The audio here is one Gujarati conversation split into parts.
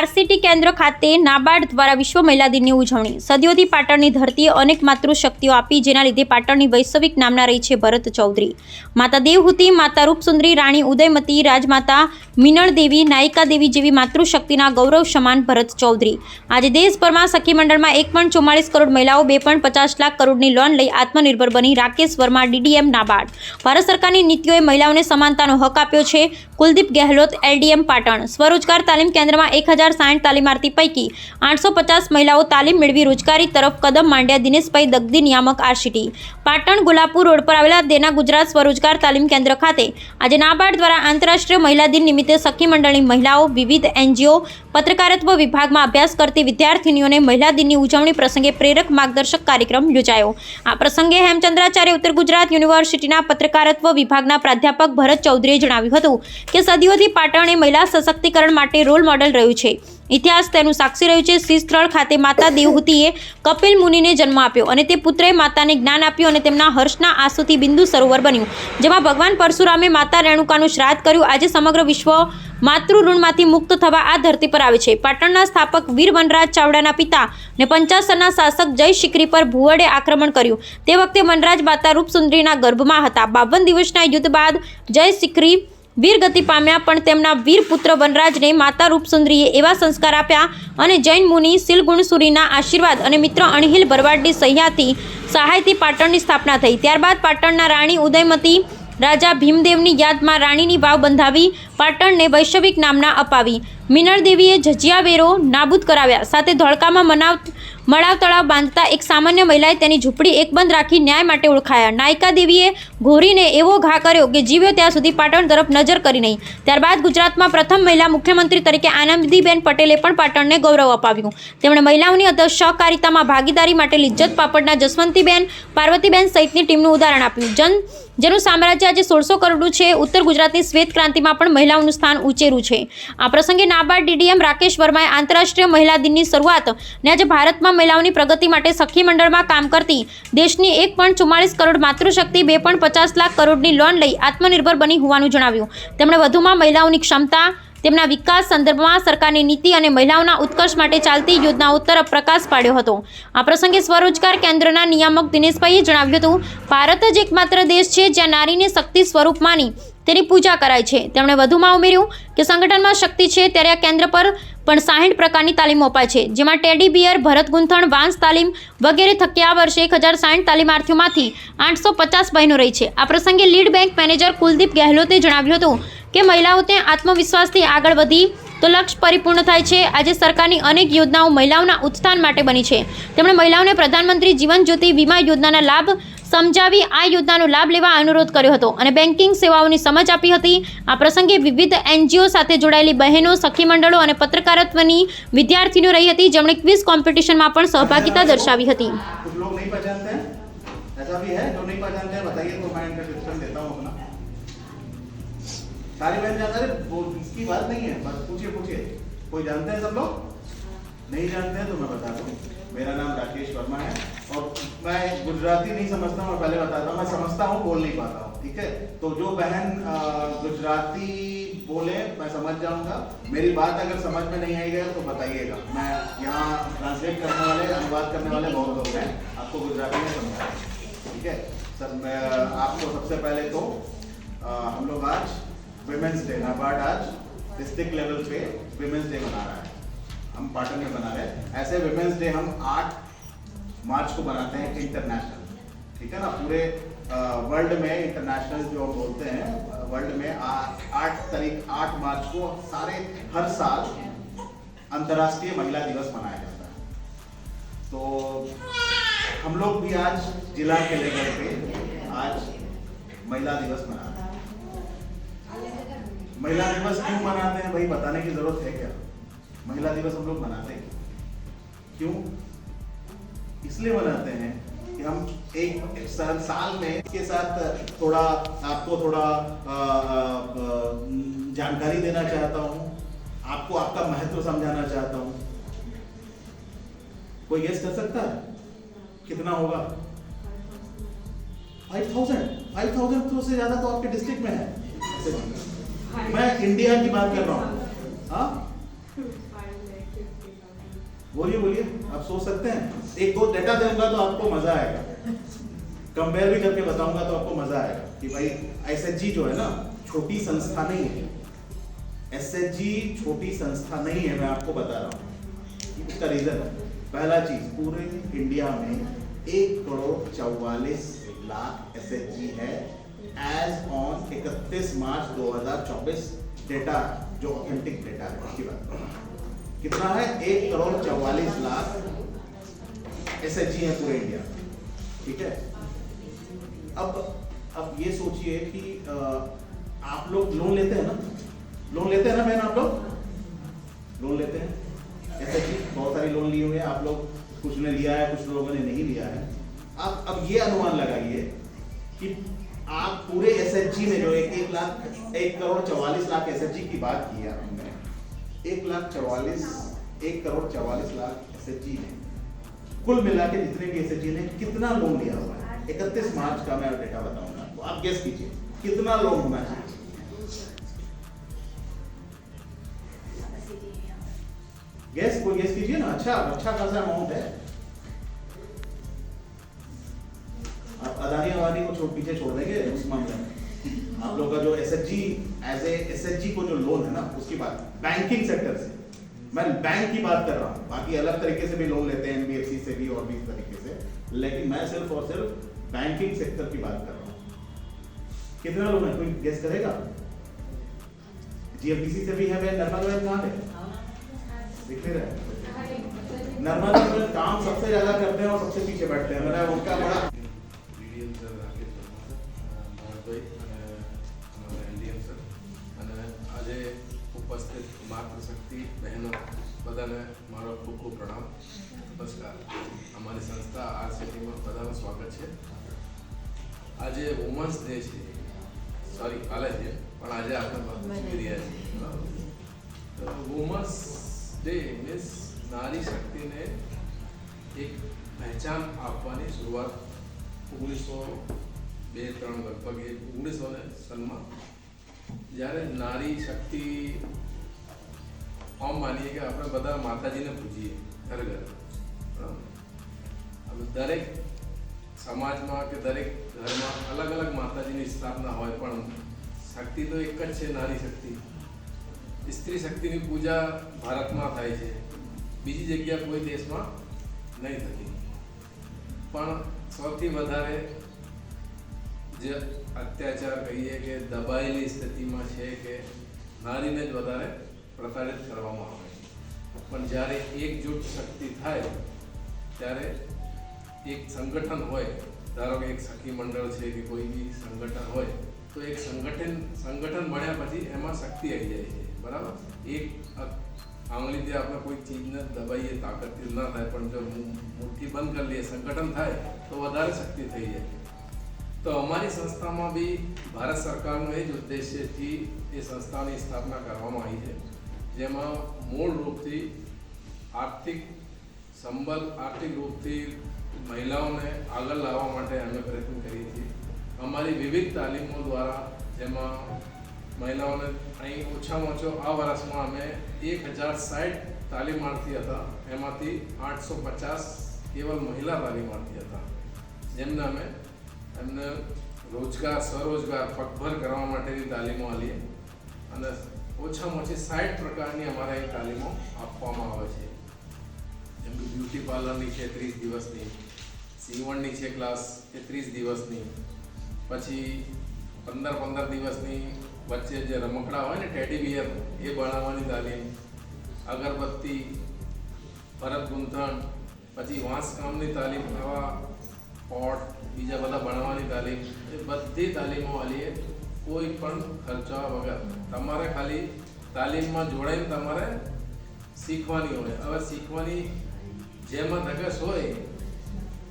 આરસીટી કેન્દ્ર ખાતે નાબાર્ડ દ્વારા વિશ્વ મહિલા દિનની ઉજવણી. સદીઓથી પાટણની ધરતીએ અનેક માતૃશક્તિઓ આપી, જેના લીધે પાટણની વૈશ્વિક નામના રહી છે ભરત ચૌધરી. માતા દેવહૂતિ, માતા રૂપસુંદરી, રાણી ઉદયમતી, રાજમાતા મિનળ દેવી નાયિકા દેવી જેવી માતૃશક્તિના ગૌરવ સમાન ભરત ચૌધરી. આજે દેશભરમાં સખી મંડળમાં એક પણ ચુમ્માળીસ કરોડ મહિલાઓ બે પણ પચાસ લાખ કરોડની લોન લઈ આત્મનિર્ભર બની રાકેશ વર્મા, ડીડીએમ નાબાર્ડ. ભારત સરકારની નીતિઓએ મહિલાઓને સમાનતાનો હક આપ્યો છે. કુલદીપ ગેહલોત, એલડીએમ પાટણ. સ્વરોજગાર તાલીમ કેન્દ્રમાં એક હજાર સાઠ તાલીમાર્થી પૈકી આઠસો પચાસ મહિલાઓ તાલીમ મેળવી રોજગારી તરફ કદમ માંડ્યા દિનેશભાઈ દગદી નિયામક આરસીટી. પાટણ ગુલાપુર રોડ પર આવેલા દેના ગુજરાત સ્વરોજગાર તાલીમ કેન્દ્ર ખાતે આજે નાબાર્ડ દ્વારા આંતરરાષ્ટ્રીય મહિલા દિન નિમિત્તે સખી મંડળની મહિલાઓ, વિવિધ એનજીઓ, પત્રકારત્વ વિભાગમાં અભ્યાસ કરતી વિદ્યાર્થીનીઓને મહિલા દિનની ઉજવણી પ્રસંગે પ્રેરક માર્ગદર્શક કાર્યક્રમ યોજાયો. આ પ્રસંગે હેમચંદ્રાચાર્ય ઉત્તર ગુજરાત યુનિવર્સિટીના પત્રકારત્વ વિભાગના પ્રાધ્યાપક ભરત ચૌધરીએ જણાવ્યું હતું કે સદીઓથી પાટણ એ મહિલા સશક્તિકરણ માટે રોલ મોડેલ રહ્યું છે. ઇતિહાસ તેનું સાક્ષી રહ્યું છે. શિસ્ત્રળ ખાતે માતા દેવહૂતિએ કપિલ મુનિને જન્મ આપ્યો અને તે પુત્રે માતાને જ્ઞાન આપ્યું અને તેમના હર્ષના આંસુથી બિંદુ સરોવર બન્યું. જેમાં ભગવાન પરશુરામે માતા રેણુકાનું શ્રાદ્ધ કર્યું. આજે સમગ્ર વિશ્વ માતૃઋણમાંથી મુક્ત થવા આ ધરતી પર આવે છે. પાટણના સ્થાપક વીર વનરાજ ચાવડાના પિતા ને પંચાસરના શાસક જય શિકરી પર ભુવડે આક્રમણ કર્યું. તે વખતે વનરાજ માતા રૂપસુંદરીના ગર્ભમાં હતા. બાવન દિવસના યુદ્ધ બાદ જય શિખરી વીરગતિ પામ્યા, પણ તેમના વીર પુત્ર વનરાજને માતા રૂપસુંદરીએ એવા સંસ્કાર આપ્યા અને જૈન મુનિ શિલગુણસુરીના આશીર્વાદ અને મિત્ર અણહિલ ભરવાડની સહ્યાથી સહાયથી પાટણની સ્થાપના થઈ. ત્યારબાદ પાટણના રાણી ઉદયમતી રાજા ભીમદેવની યાદમાં રાણીની વાવ બંધાવી પાટણને વૈશ્વિક નામના અપાવી. મિનળદેવીએ દેવીએ વેરો નાબૂદ કરાવ્યા. સાથે ધોળકામાં મનાવ મળાવ તળાવ બાંધતા એક સામાન્ય મહિલાએ તેની ઝૂંપડી એકબંધ રાખી ન્યાય માટે ઓળખાયા. નાયકા દેવીએ ઘોરીને એવો ઘા કર્યો કે જીવ્યો ત્યાં સુધી પાટણ તરફ નજર કરી નહીં. ત્યારબાદ ગુજરાતમાં પ્રથમ મહિલા મુખ્યમંત્રી તરીકે આનંદીબેન પટેલે પણ પાટણને ગૌરવ અપાવ્યું. તેમણે મહિલાઓની અત સહકારિતામાં ભાગીદારી માટે લિજ્જત પાપડના જસવંતીબેન, પાર્વતીબેન સહિતની ટીમનું ઉદાહરણ આપ્યું. જન જેનું સામ્રાજ્ય આજે સોળસો કરોડનું છે. ઉત્તર ગુજરાતની શ્વેત ક્રાંતિમાં પણ મહિલાઓનું સ્થાન ઉચેરું છે. આ પ્રસંગે નાબાર્ડ ડીડીએમ રાકેશ વર્માએ આંતરરાષ્ટ્રીય મહિલા દિનની શરૂઆત ને આજે ભારતમાં મહિલાઓની પ્રગતિ માટે સખી મંડળમાં કામ કરતી દેશની એક પોઈન્ટ ચુમ્માળીસ કરોડ માતૃશક્તિ, બે પોઈન્ટ પચાસ લાખ કરોડની લોન લઈ આત્મનિર્ભર બની હોવાનું જણાવ્યું. તેમણે વધુમાં મહિલાઓની ક્ષમતા તેમના વિકાસ સંદર્ભમાં સરકારની નીતિ અને મહિલાઓના ઉત્કર્ષ માટે ચાલતી યોજનાઓ તરફ પ્રકાશ પાડ્યો હતો. આ પ્રસંગે સ્વરોજગાર કેન્દ્રના નિયામક દિનેશભાઈએ જણાવ્યું હતું, ભારત જ એકમાત્ર દેશ છે જ્યાં નારીને શક્તિ સ્વરૂપ માની તેની પૂજા કરાય છે. તેમણે વધુમાં ઉમેર્યું કે સંગઠનમાં શક્તિ છે ત્યારે આ કેન્દ્ર પર પણ સાહીઠ પ્રકારની તાલીમ અપાય છે, જેમાં ટેડી બિયર, ભરત ગુંથણ, વાંસ તાલીમ વગેરે થકી આ વર્ષે એક હજાર સાઠ તાલીમાર્થીઓમાંથી આઠસો પચાસ બહેનો રહી છે. આ પ્રસંગે લીડ બેંક મેનેજર કુલદીપ ગેહલોતે જણાવ્યું હતું કે મહિલાઓ તે આત્મવિશ્વાસથી આગળ વધી તો લક્ષ્ય પરિપૂર્ણ થાય છે. આજે સરકારની અનેક યોજનાઓ મહિલાઓના ઉત્થાન માટે બની છે. તેમણે મહિલાઓને પ્રધાનમંત્રી જીવન જ્યોતિ વીમા યોજનાના લાભ સમજાવી આ યોજનાનો લાભ લેવા અનુરોધ કર્યો હતો અને બેન્કિંગ સેવાઓની સમજ આપી હતી આ પ્રસંગે વિવિધ એનજીઓ સાથે જોડાયેલી બહેનો સખી મંડળો અને પત્રકારત્વની વિદ્યાર્થીનીઓ રહી હતી જેમણે ક્વિઝ કોમ્પિટિશનમાં પણ સહભાગિતા દર્શાવી હતી कुछ लोग नहीं पहचानते हैं ऐसा भी है जो नहीं पहचानते हैं बताइए तो मैं इनका डिस्कशन देता हूँ अपना सारी बहन जानते हैं वो इसकी बात नहीं है बस पूछिए पूछिए कोई जानते हैं सब लोग नहीं जानते हैं तो मैं बता दूँ मेरा नाम राकेश वर्मा है और मैं गुजराती नहीं समझता मैं पहले बताता हूँ मैं समझता हूँ बोल नहीं पाता हूँ ठीक है? तो जो बहन गुजराती बोले मैं समझ जाऊँगा। मेरी बात अगर समझ में नहीं आई आएगा तो बताइएगा। मैं यहाँ ट्रांसलेट करने वाले अनुवाद करने वाले बहुत लोग हैं आपको गुजराती में समझाएँगे ठीक है? सर मैं आपको सबसे पहले तो अ, हम लोग आज विमेंस डे नाबार्ड आज डिस्ट्रिक्ट लेवल पे विमेंस डे मना रहा है। हम पाटन में मना रहे हैं। ऐसे विमेंस डे हम आठ मार्च को मनाते हैं इंटरनेशनल ठीक है ना? पूरे वर्ल्ड में इंटरनेशनल जो बोलते हैं वर्ल्ड में आठ तारीख, आठ मार्च को सारे, हर साल अंतर्राष्ट्रीय महिला दिवस मनाया जाता है। तो हम लोग भी आज जिला के लेवल पे आज महिला दिवस मना रहे हैं। महिला दिवस क्यों मनाते हैं? भाई, बताने की ज़रूरत है क्या? महिला दिवस हम लोग मनाते हैं क्यों? इसलिए मनाते हैं कि हम एक एक साल में इसके साथ थोड़ा, आपको थोड़ा जानकारी देना चाहता हूँ। आपको आपका महत्व समझाना चाहता हूँ। कोई गेस कर सकता है? कितना होगा? फाइव थाउज़ेंड फाइव थाउज़ेंड तो से ज़्यादा तो आपके डिस्ट्रिक्ट में है। मैं इंडिया की बात कर रहा हूँ। हाँ? बोलिए बोलिए। आप सोच सकते हैं। एक दो डेटा दूँगा तो आपको मज़ा आएगा। कंपेयर भी करके बताऊँगा तो आपको मज़ा आएगा कि भाई एसएचजी जो है ना, छोटी संस्था नहीं है। एसएचजी छोटी संस्था नहीं है, मैं आपको बता रहा हूँ। इसका रीजन है। पहला चीज़, पूरे इंडिया में एक करोड़ चौवालीस लाख एसएचजी है। एज ऑन 31 मार्च 2024 डेटा जो ऑथेंटिक डेटा हूँ। कितना है? एक करोड़ चौवालीस लाख एसएचजी है पूरे इंडिया ठीक है? अब अब ये सोचिए कि आप लोग लोन लेते हैं ना? लोन लेते हैं ना बहन आप लोग? लोन लेते हैं। ऐसे कि बहुत सारी लोन लिए हुए हैं, आप लोग, कुछ ने लिया है, कुछ लोगों ने नहीं लिया है। आप अब ये अनुमान लगाइए कि आप पूरे एस एच जी में जो एक एक लाख, एक करोड़ चौवालीस लाख एस एच जी की बात की है हमने एक लाख चौवालीस, एक करोड़ चौवालीस लाख एस एच जी ने कुल मिला के जितने भी एसएचजी ने कितना लोन लिया हुआ है? इकतीस मार्च का मैं डेटा बताऊँगा आपको। आप गेस कीजिए, कितना लोन होना चाहिए गैस को गैस कीजिए ना अच्छा अच्छा खासा अमाउंट है। आप अदानी अदानी को छोड़ पीछे छोड़ देंगे उस मामले में। आप लोग का जो S H G as S H G को जो लोन है ना, उसकी बात बैंकिंग सेक्टर से। मैं बैंक की बात कर रहा हूँ। बाकी अलग तरीके से भी लोन लेते हैं एनबीएफसी से भी और भी इस तरीके से। लेकिन मैं सिर्फ़ और सिर्फ़ बैंकिंग सेक्टर की बात कर रहा हूँ। कितना लोन है? कोई गेस करेगा? जीएफडीसी से भी है वे नर्मदा बैंक कहाँ है दिख नहीं रहा है। नर्मदा में काम सबसे ज़्यादा करते हैं और सबसे पीछे बैठते हैं। मैंने उनका बड़ा આજે ડે છે. સોરી કાલે છે. પણ આજે આપણે રહ્યા છીએ તો વુમન્સ ડે મીન્સ નારી શક્તિને એક પહેચાન આપવાની શરૂઆત ઓગણીસો બે ત્રણ લગભગ એ ઓગણીસો ને સનમાં જ્યારે નારી શક્તિ આમ માનીએ કે આપણે બધા માતાજીને પૂજીએ ઘર ઘર. હવે દરેક સમાજમાં કે દરેક ઘરમાં અલગ અલગ માતાજીની સ્થાપના હોય પણ શક્તિ તો એક જ છે, નારી શક્તિ. સ્ત્રી શક્તિની પૂજા ભારતમાં થાય છે. બીજી જગ્યા કોઈ દેશમાં નહીં થતી. પણ સૌથી વધારે જે અત્યાચાર કહીએ કે દબાયેલી સ્થિતિમાં છે કે નારીને જ વધારે પ્રતાડિત કરવામાં આવે છે. પણ જ્યારે એકજૂટ શક્તિ થાય, ત્યારે એક સંગઠન હોય, ધારો કે એક સખી મંડળ છે કે કોઈ બી સંગઠન હોય, તો એક સંગઠન સંગઠન બન્યા પછી એમાં શક્તિ આવી જાય છે. બરાબર? એક આંગળી જે આપણે કોઈ ચીજને દબાઈએ, તાકાતથી ના થાય, પણ જો મુઠ્ઠી બંધ કરી લઈએ, સંગઠન થાય, તો વધારે શક્તિ થઈ જાય. તો અમારી સંસ્થામાં બી ભારત સરકારનો એ જ ઉદ્દેશ્યથી એ સંસ્થાની સ્થાપના કરવામાં આવી છે. જેમાં મૂળ રૂપથી આર્થિક સંબંધ આર્થિક રૂપથી મહિલાઓને આગળ લાવવા માટે અમે પ્રયત્ન કરીએ છીએ. અમારી વિવિધ તાલીમો દ્વારા જેમાં મહિલાઓને અહીં ઓછામાં ઓછો આ વર્ષમાં અમે એક હજાર સાઠ તાલીમાર્થી હતા. એમાંથી આઠસો પચાસ કેવલ મહિલા તાલીમાર્થી હતા. જેમને અમે એમને રોજગાર, સ્વરોજગાર, પગભર કરવા માટેની તાલીમો આલીએ અને ઓછામાં ઓછી સાઠ પ્રકારની અમારે અહીં તાલીમો આપવામાં આવે છે. જેમ કે બ્યુટી પાર્લરની છે, ત્રીસ દિવસની. સીવણની છે ક્લાસ એ ત્રીસ દિવસની. પછી પંદર પંદર દિવસની વચ્ચે જે રમકડા હોય ને ટેડી બિયર એ બનાવવાની તાલીમ, અગરબત્તી, ભરત ગૂંથણ, પછી વાંસકામની તાલીમ, આવા પોટ બીજા બધા બનાવવાની તાલીમ, એ બધી તાલીમો આલીએ કોઈ પણ ખર્ચા વગર. તમારે ખાલી તાલીમમાં જોડાઈને તમારે શીખવાની હોય. હવે શીખવાની જેમાં ધગશ હોય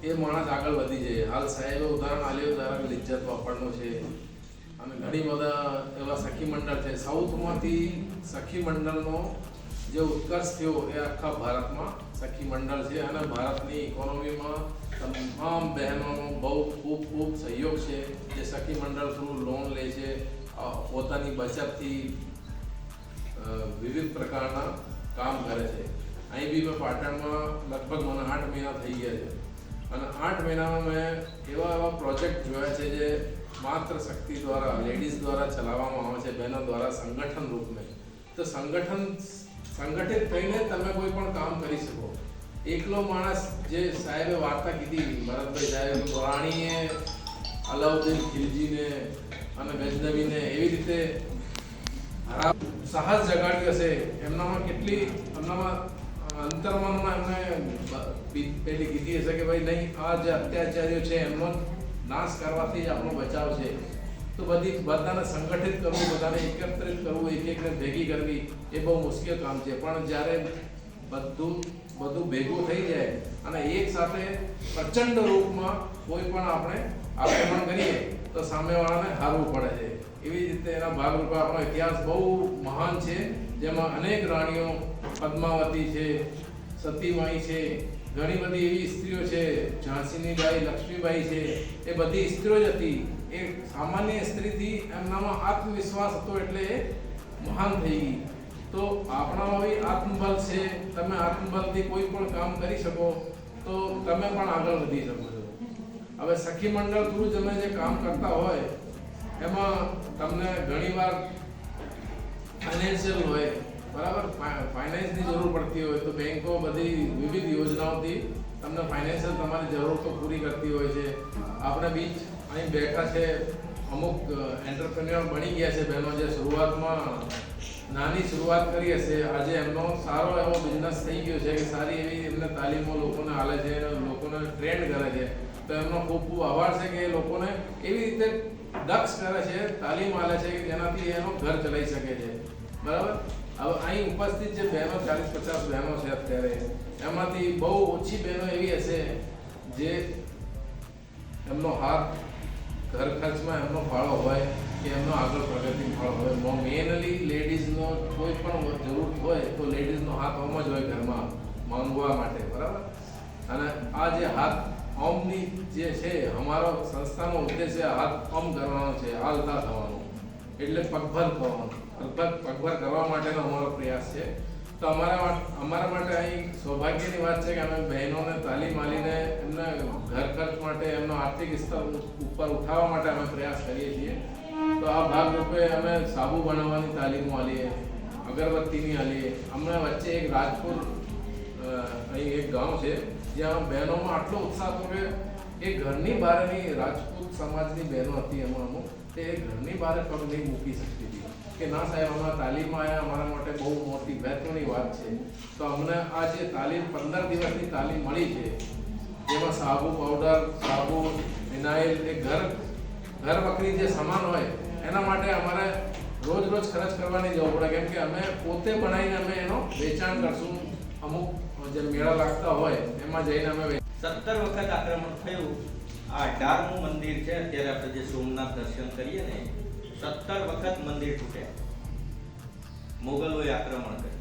એ માણસ આગળ વધી જાય હાલ સાહેબે ઉદાહરણ આલ્યું ઉદાહરણ લિજ્જત વાપરનું છે. અને ઘણી બધા એવા સખી મંડળ છે. સાઉથમાંથી સખી મંડળનો જે ઉત્કર્ષ થયો એ આખા ભારતમાં સખી મંડળ છે અને ભારતની ઇકોનોમીમાં તમામ બહેનોનો બહુ ખૂબ ખૂબ સહયોગ છે. જે સખી મંડળ થ્રુ લોન લે છે. પોતાની બચતથી વિવિધ પ્રકારના કામ કરે છે. અહીં બી મેં પાટણમાં લગભગ મને આઠ મહિના થઈ ગયા છે. અને આઠ મહિનામાં મેં એવા એવા પ્રોજેક્ટ જોયા છે જે માત્ર શક્તિ દ્વારા લેડીઝ દ્વારા ચલાવવામાં આવે છે, બહેનો દ્વારા સંગઠન રૂપને. તો સંગઠન, સંગઠિત થઈને તમે કોઈ પણ કામ કરી શકો. એકલો માણસ જે સાહેબે વાર્તા કીધી, ભરતભાઈ સાહેબ રાણીએ અલાઉદ્દીન ખિલજીને અને ગજનવીને એવી રીતે સાહસ જગાડ્યું હશે. એમનામાં કેટલી, એમનામાં અંતરમનમાં એમને પેલી કીધી હશે કે ભાઈ નહીં, આ જે અત્યાચારીઓ છે એમનો નાશ કરવાથી જ આપણો બચાવ છે. તો બધી બધાને સંગઠિત કરવું, બધાને એકત્રિત કરવું એક એકને ભેગી કરવી, એ બહુ મુશ્કેલ કામ છે. પણ જ્યારે બધું બધું ભેગું થઈ જાય અને એક સાથે પ્રચંડ રૂપમાં કોઈ પણ આપણે આક્રમણ કરીએ તો સામેવાળાને હારવું પડે છે. એવી રીતે એના ભાગરૂપે આપણો ઇતિહાસ બહુ મહાન છે, જેમાં અનેક રાણીઓ, પદ્માવતી છે સતીવાઈ છે, ઘણી બધી એવી સ્ત્રીઓ છે ઝાંસીની બાઈ લક્ષ્મીબાઈ છે, એ બધી સ્ત્રીઓ જ હતી. એ સામાન્ય સ્ત્રીથી એમનામાં આત્મવિશ્વાસ હતો એટલે એ મહાન થઈ ગઈ. તો આપણામાં બી આત્મબલ છે, તમે આત્મબલથી કોઈ પણ કામ કરી શકો, તો તમે પણ આગળ વધી શકો છો. હવે સખી મંડળ થ્રુ તમે જે કામ કરતા હોય, એમાં તમને ઘણીવાર ફાઇનાન્શિયલ હોય, બરાબર? ફાઇનાન્સની જરૂર પડતી હોય તો બેંકો બધી વિવિધ યોજનાઓથી તમને ફાઇનાન્શિયલ તમારી જરૂરતો પૂરી કરતી હોય છે. આપણે બીચ અહીં બેઠા છે, અમુક એન્ટરપ્રેન્યોર બની ગયા છે બહેનો જે શરૂઆતમાં નાની શરૂઆત કરી હશે. આજે એમનો સારો એવો બિઝનેસ થઈ ગયો છે કે સારી એવી એમને તાલીમો લોકોને હાલે છે, લોકોને ટ્રેન્ડ કરે છે. તો એમનો ખૂબ ખૂબ આભાર છે કે એ લોકોને એવી રીતે દક્ષ કરે છે, તાલીમ આલે છે કે જેનાથી એનો ઘર ચલાવી શકે છે. બરાબર? હવે અહીં ઉપસ્થિત જે બહેનો ચાલીસ પચાસ બહેનો છે અત્યારે, એમાંથી બહુ ઓછી બહેનો એવી હશે જે એમનો હાથ ઘર ખર્ચમાં એમનો ફાળો હોય કે એમનો આગળ પ્રગતિ ફાળો હોય. મેનલી લેડીઝનો કોઈ પણ જરૂર હોય તો લેડીઝનો હાથ આમ જ હોય ઘરમાં માંગવા માટે. બરાબર? અને આ જે હાથ ઓમની જે છે, અમારો સંસ્થાનો ઉદ્દેશ્ય હાથ ઓમ કરવાનો છે હાલતા થવાનો. એટલે પગભર થવાનો. પગભર પગભર કરવા માટેનો અમારો પ્રયાસ છે. તો અમારા અમારા માટે અહીં સૌભાગ્યની વાત છે કે અમે બહેનોને તાલીમ આલીને એમને ઘર ખર્ચ માટે, એમનો આર્થિક સ્તર ઉપર ઉઠાવવા માટે અમે પ્રયાસ કરીએ છીએ. તો આ ભાગરૂપે અમે સાબુ બનાવવાની તાલીમો આલીએ અગરબત્તીની આલીએ અમને વચ્ચે એક રાજપુર અહીં એક ગામ છે જ્યાં બહેનોમાં આટલો ઉત્સાહ હતો કે એ ઘરની બહારની રાજપૂત સમાજની બહેનો હતી એમાં અમુક, તે ઘરની બહાર પગ નહીં મૂકી શકતી હતી. કે ના સાહેબ, અમારા તાલીમમાં આવ્યા અમારા માટે બહુ મોટી મહત્વની વાત છે. તો અમને આ જે તાલીમ, પંદર દિવસની તાલીમ મળી છે, જેમાં સાબુ પાવડર, સાબુ વિનાઇલ એ ઘર ઘર વખરી જે સામાન હોય, એના માટે અમારે રોજ રોજ ખર્ચ કરવાની જવું પડે. કેમ કે અમે પોતે બનાવીને અમે એનો વેચાણ કરશું અમુક જે મેળા લાગતા હોય, એમાં જઈને અમે સત્તર વખત આક્રમણ થયું. આ અઢારમું મંદિર છે, અત્યારે આપણે જે સોમનાથ દર્શન કરીએ ને, સત્તર વખત મંદિર તૂટ્યા. મોગલોએ આક્રમણ કર્યું.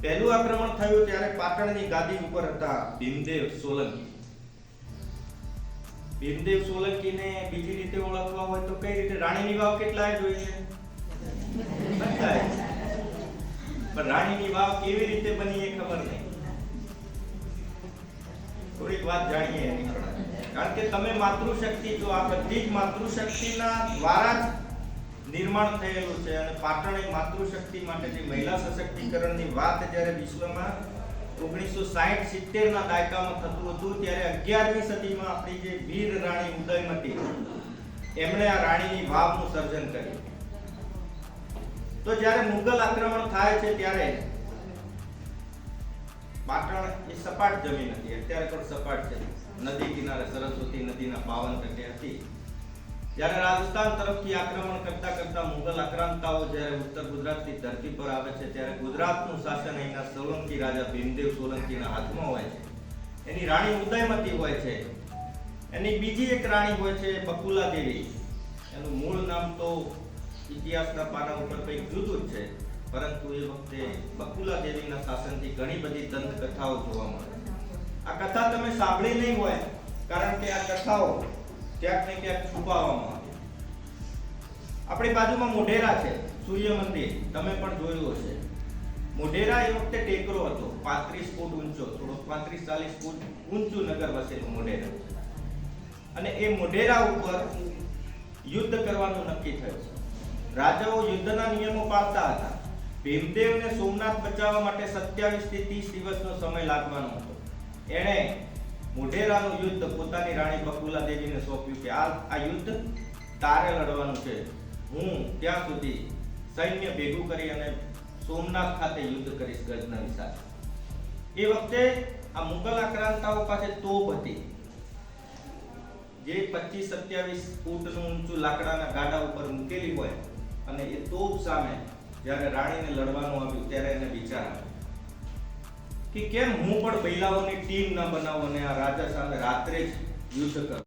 પહેલું આક્રમણ થયું ત્યારે પાટણની ગાદી ઉપર હતા ભીમદેવ સોલંકી. ભીમદેવ સોલંકીને બીજી રીતે ઓળખવા હોય તો કઈ રીતે? રાણીની વાવ કેટલાય જોઈ છે. પણ રાણીની વાવ કેવી રીતે બની એ ખબર નહીં. થોડીક વાત જાણીએ એની કારણ કે તમે માતૃશક્તિ જો આ બધી જ માતૃશક્તિના દ્વારા જ નિર્માણ થયેલું છે અને પાટણ એ માતૃશક્તિ માટે જે મહિલા સશક્તિકરણની વાત જ્યારે વિશ્વમાં ઓગણીસો સાહીઠ સિત્તેર ના દાયકામાં થતું હતું, ત્યારે અગિયારમી સદીમાં આપણી જે વીર રાણી ઉદયમતી, એમણે આ રાણીની વાવનું સર્જન કર્યું. તો જ્યારે મુગલ આક્રમણ થાય છે ત્યારે પાટણ એ સપાટ જમીન હતી. અત્યારે પણ સપાટ છે. નદી કિનારે, સરસ્વતી નદીના પાવન તટે હતી. જ્યારે રાજસ્થાન તરફથી આક્રમણ કરતા કરતા મુગલ આક્રાંતાઓ જ્યારે ઉત્તર ગુજરાતની ધરતી પર આવે છે, ત્યારે ગુજરાતનું શાસન અહીંના સોલંકી રાજા ભીમદેવ સોલંકીના હાથમાં હોય છે. એની રાણી ઉદયમતી હોય છે. એની બીજી એક રાણી હોય છે, બકુલા દેવી. એનું મૂળ નામ તો ઇતિહાસના પાના ઉપર કંઈક જુદું છે. પરંતુ એ વખતે બકુલા દેવીના શાસનથી ઘણી બધી દંતકથાઓ જોવા મળે આ કથા તમે સાંભળી નહીં હોય, કારણ કે આ કથાઓ ક્યાંક ને ક્યાંક છુપાવવામાં આવે આપણી બાજુમાં મોઢેરા છે, સૂર્ય મંદિર. તમે પણ જોયું હશે. મોઢેરા એ વખતે ટેકરો હતો, પાંત્રીસ ફૂટ ઊંચો થોડો પાંત્રીસ ચાલીસ ફૂટ ઊંચું નગર વસેલું મોઢેરા. અને એ મોઢેરા ઉપર યુદ્ધ કરવાનું નક્કી થયું રાજાઓ યુદ્ધના નિયમો પાળતા હતા. ભીમદેવને સોમનાથ બચાવવા માટે સત્યાવીસથી ત્રીસ દિવસનો સમય લાગવાનો હતો. એણે મોઢેરાનું યુદ્ધ પોતાની રાણી બકુલા દેવીને સોંપ્યું કે, આ આ યુદ્ધ તારે લડવાનું છે. હું ત્યાં સુધી સૈન્ય ભેગું કરી અને સોમનાથ ખાતે યુદ્ધ કરીશ ગજનવી સાથે એ વખતે આ મુગલ આક્રાંતાઓ પાસે તોપ હતી. જે પચીસ સત્યાવીસ ફૂટનું ઊંચું લાકડાના ગાડા ઉપર મૂકેલી હોય અને એ તોપ સામે જ્યારે રાણીને લડવાનું આવ્યું, ત્યારે એને વિચાર આવ્યો કે કેમ હું પણ બૈલાઓની ટીમ ના બનાવું અને આ રાજા સામે રાત્રે જ યુદ્ધ કરું?